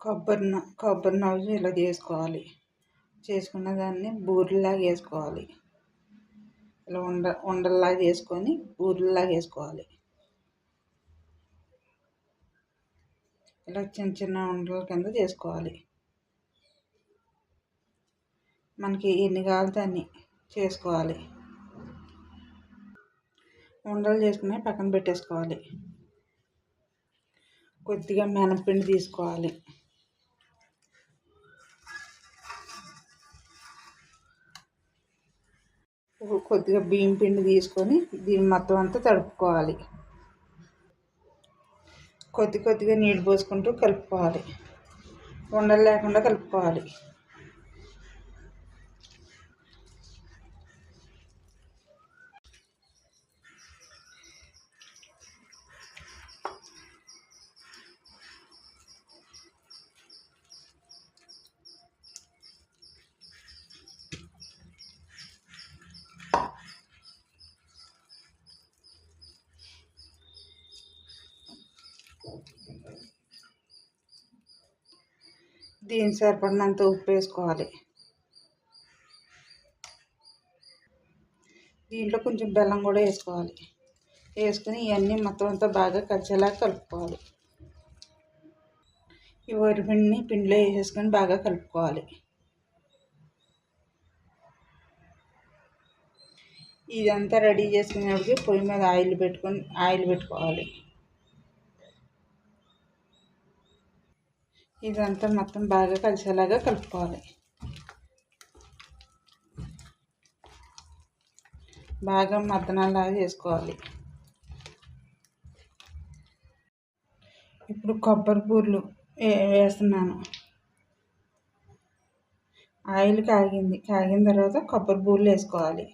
కొబ్బరి కొబ్బరి నవ్వు ఇలా చేసుకోవాలి. చేసుకున్న దాన్ని బూరెలాగా వేసుకోవాలి. ఇలా ఉండ ఉండల్లాగా వేసుకొని బూరెలాగా వేసుకోవాలి. ఇలా చిన్న చిన్న ఉండల కింద చేసుకోవాలి. మనకి ఎన్ని కావాలి దాన్ని చేసుకోవాలి. ఉండలు చేసుకుని పక్కన పెట్టేసుకోవాలి. కొద్దిగా మినపిండి తీసుకోవాలి. కొద్దిగా బియ్యం పిండి తీసుకొని దీన్ని మొత్తం అంతా తడుపుకోవాలి. కొద్ది కొద్దిగా నీళ్ళు పోసుకుంటూ కలుపుకోవాలి. ఉండలు లేకుండా కలుపుకోవాలి. దీనికి సరిపడినంత ఉప్పు వేసుకోవాలి. దీంట్లో కొంచెం బెల్లం కూడా వేసుకోవాలి. వేసుకుని ఇవన్నీ మొత్తం అంతా బాగా కలిసేలా కలుపుకోవాలి. ఈ వరిపిండిని పిండిలో వేసేసుకొని బాగా కలుపుకోవాలి. ఇదంతా రెడీ చేసుకునేప్పటికి పొయ్యి మీద ఆయిల్ పెట్టుకొని ఆయిల్ పెట్టుకోవాలి. ఇదంతా మొత్తం బాగా కలిసేలాగా కలుపుకోవాలి. బాగా మద్దనలాగా చేసుకోవాలి. ఇప్పుడు కొబ్బరి బూరెలు వేస్తున్నాను. ఆయిల్ కాగింది. కాగిన తర్వాత కొబ్బరి బూరెలు వేసుకోవాలి.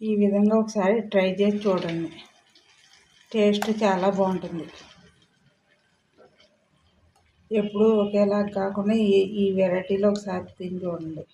ఈ విధంగా ఒకసారి ట్రై చేసి చూడండి. టేస్ట్ చాలా బాగుంటుంది. ఎప్పుడూ ఒకేలా కాకుండా ఈ ఈ వెరైటీలో ఒకసారి తిని చూడండి.